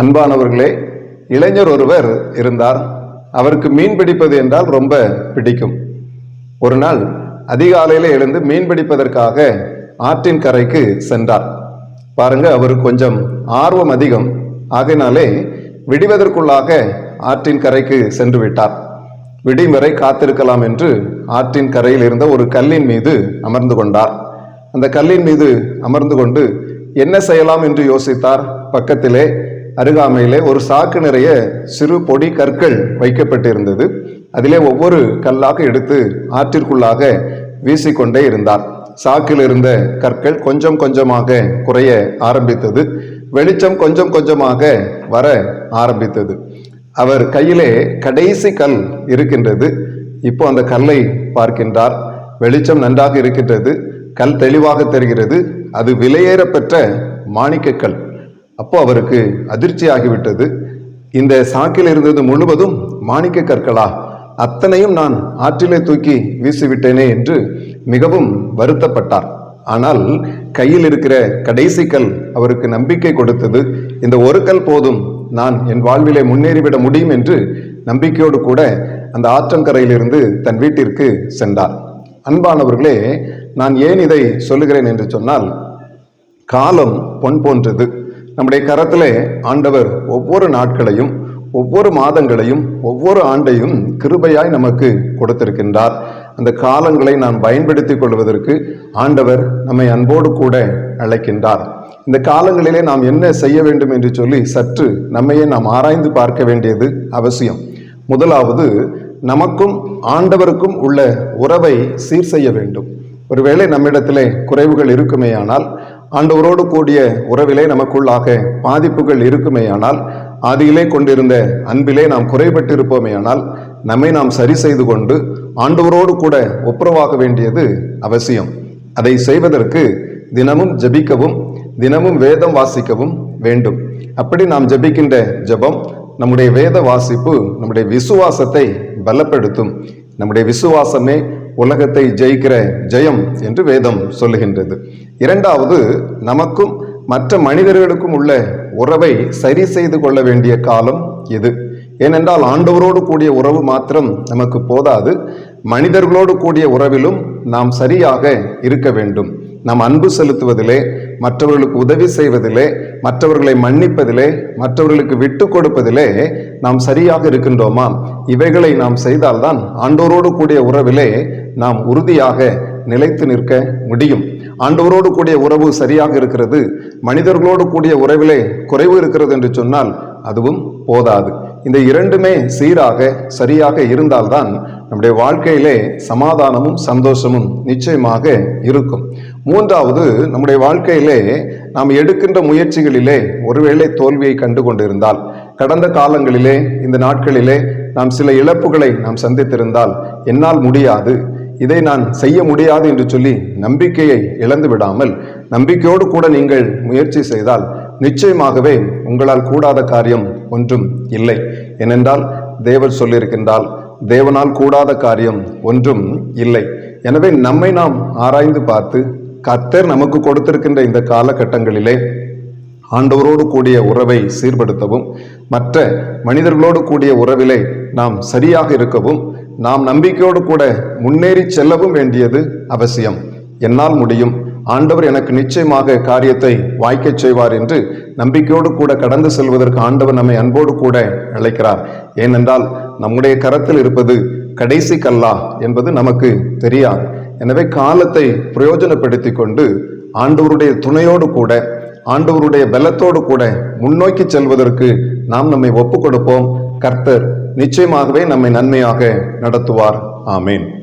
அன்பானவர்களே இளைஞர் ஒருவர் இருந்தார். அவருக்கு மீன் பிடிப்பது என்றால் ரொம்ப பிடிக்கும். ஒரு நாள் அதிகாலையில் எழுந்து மீன் பிடிப்பதற்காக ஆற்றின் கரைக்கு சென்றார். பாருங்க அவருக்கு கொஞ்சம் ஆர்வம் அதிகம். ஆகினாலே விடிவதற்குள்ளாக ஆற்றின் கரைக்கு சென்று விட்டார். விடியும் வரை காத்திருக்கலாம் என்று ஆற்றின் கரையில் இருந்த ஒரு கல்லின் மீது அமர்ந்து கொண்டார். அந்த கல்லின் மீது அமர்ந்து கொண்டு என்ன செய்யலாம் என்று யோசித்தார். பக்கத்திலே அருகாமையிலே ஒரு சாக்கு நிறைய சிறு பொடி கற்கள் வைக்கப்பட்டிருந்தது. அதிலே ஒவ்வொரு கல்லாக எடுத்து ஆற்றிற்குள்ளாக வீசிக்கொண்டே இருந்தார். சாக்கில் இருந்த கற்கள் கொஞ்சம் கொஞ்சமாக குறைய ஆரம்பித்தது. வெளிச்சம் கொஞ்சம் கொஞ்சமாக வர ஆரம்பித்தது. அவர் கையிலே கடைசி கல் இருக்கின்றது. இப்போ அந்த கல்லை பார்க்கின்றார். வெளிச்சம் நன்றாக இருக்கின்றது. கல் தெளிவாக தெரிகிறது. அது விலையேறப்பெற்ற மாணிக்கக்கல் அப்போ அவருக்கு அதிர்ச்சி ஆகிவிட்டது இந்த சாக்கில் இருந்தது முழுவதும் மாணிக்க கற்களா. அத்தனையும் நான் ஆற்றிலே தூக்கி வீசிவிட்டேனே என்று மிகவும் வருத்தப்பட்டார். ஆனால் கையில் இருக்கிற கடைசி கல் அவருக்கு நம்பிக்கை கொடுத்தது. இந்த ஒரு கல் போதும் நான் என் வாழ்விலே முன்னேறிவிட முடியும் என்று நம்பிக்கையோடு கூட அந்த ஆற்றங்கரையிலிருந்து தன் வீட்டிற்கு சென்றார். அன்பானவர்களே நான் ஏன் இதை சொல்லுகிறேன் என்று சொன்னால் காலம் பொன் போன்றது. நம்முடைய கரத்திலே ஆண்டவர் ஒவ்வொரு நாட்களையும் ஒவ்வொரு மாதங்களையும் ஒவ்வொரு ஆண்டையும் கிருபையாய் நமக்கு கொடுத்திருக்கின்றார். அந்த காலங்களை நாம் பயன்படுத்திக் கொள்வதற்கு ஆண்டவர் நம்மை அன்போடு கூட அழைக்கின்றார். இந்த காலங்களிலே நாம் என்ன செய்ய வேண்டும் என்று சொல்லி சற்று நம்மையே நாம் ஆராய்ந்து பார்க்க வேண்டியது அவசியம். முதலாவது நமக்கும் ஆண்டவருக்கும் உள்ள உறவை சீர் செய்ய வேண்டும். ஒருவேளை நம்மிடத்திலே குறைவுகள் இருக்குமேயானால் ஆண்டவரோடு கூடிய உறவிலே நமக்குள்ளாக பாதிப்புகள் இருக்குமேயானால் ஆதியிலே கொண்டிருந்த அன்பிலே நாம் குறைபட்டிருப்போமேயானால் நம்மை நாம் சரி செய்து கொண்டு ஆண்டவரோடு கூட ஒப்புரவாக வேண்டியது அவசியம். அதை செய்வதற்கு தினமும் ஜபிக்கவும் தினமும் வேதம் வாசிக்கவும் வேண்டும். அப்படி நாம் ஜபிக்கின்ற ஜபம் நம்முடைய வேத வாசிப்பு நம்முடைய விசுவாசத்தை பலப்படுத்தும். நம்முடைய விசுவாசமே உலகத்தை ஜெயிக்கிற ஜெயம் என்று வேதம் சொல்லுகின்றது. இரண்டாவது நமக்கும் மற்ற மனிதர்களுக்கும் உள்ள உறவை சரி செய்து கொள்ள வேண்டிய காலம் இது. ஏனென்றால் ஆண்டவரோடு கூடிய உறவு மாத்திரம் நமக்கு போதாது. மனிதர்களோடு கூடிய உறவிலும் நாம் சரியாக இருக்க வேண்டும். நாம் அன்பு செலுத்துவதிலே மற்றவர்களுக்கு உதவி செய்வதிலே மற்றவர்களை மன்னிப்பதிலே மற்றவர்களுக்கு விட்டு கொடுப்பதிலே நாம் சரியாக இருக்கின்றோமா? இவைகளை நாம் செய்தால்தான் ஆண்டோரோடு கூடிய உறவிலே நாம் உறுதியாக நிலைத்து நிற்க முடியும். ஆண்டவரோடு கூடிய உறவு சரியாக இருக்கிறது. மனிதர்களோடு கூடிய உறவிலே குறைவு இருக்கிறது என்று சொன்னால் அதுவும் போதாது. இந்த இரண்டுமே சீராக சரியாக இருந்தால்தான் நம்முடைய வாழ்க்கையிலே சமாதானமும் சந்தோஷமும் நிச்சயமாக இருக்கும். மூன்றாவது நம்முடைய வாழ்க்கையிலே நாம் எடுக்கின்ற முயற்சிகளிலே ஒருவேளை தோல்வியை கண்டு கொண்டிருந்தால் கடந்த காலங்களிலே இந்த நாட்களிலே நாம் சில இழப்புகளை நாம் சந்தித்திருந்தால் என்னால் முடியாது. இதை நான் செய்ய முடியாது என்று சொல்லி நம்பிக்கையை இழந்து விடாமல் நம்பிக்கையோடு கூட நீங்கள் முயற்சி செய்தால் நிச்சயமாகவே உங்களால் கூடாத காரியம் ஒன்றும் இல்லை. ஏனென்றால் தேவர் சொல்லியிருக்கின்றால் தேவனால் கூடாத காரியம் ஒன்றும் இல்லை. எனவே நம்மை நாம் ஆராய்ந்து பார்த்து கத்தர் நமக்கு கொடுத்திருக்கின்ற இந்த காலகட்டங்களிலே ஆண்டவரோடு கூடிய உறவை சீர்படுத்தவும் மற்ற மனிதர்களோடு கூடிய உறவிலே நாம் சரியாக இருக்கவும் நாம் நம்பிக்கையோடு கூட முன்னேறி செல்லவும் வேண்டியது அவசியம். என்னால் முடியும். ஆண்டவர் எனக்கு நிச்சயமாக காரியத்தை வாய்க்கச் செய்வார் என்று நம்பிக்கையோடு கூட கடந்து செல்வதற்கு ஆண்டவர் நம்மை அன்போடு கூட அழைக்கிறார். ஏனென்றால் நம்முடைய கரத்தில் இருப்பது கடைசி கல்லா என்பது நமக்கு தெரியாது. எனவே காலத்தை பிரயோஜனப்படுத்தி கொண்டு ஆண்டவருடைய துணையோடு கூட ஆண்டவருடைய பலத்தோடு கூட முன்னோக்கி செல்வதற்கு நாம் நம்மை ஒப்பு கொடுப்போம் கர்த்தர் நிச்சயமாகவே நம்மை நன்மையாக நடத்துவார். ஆமேன்.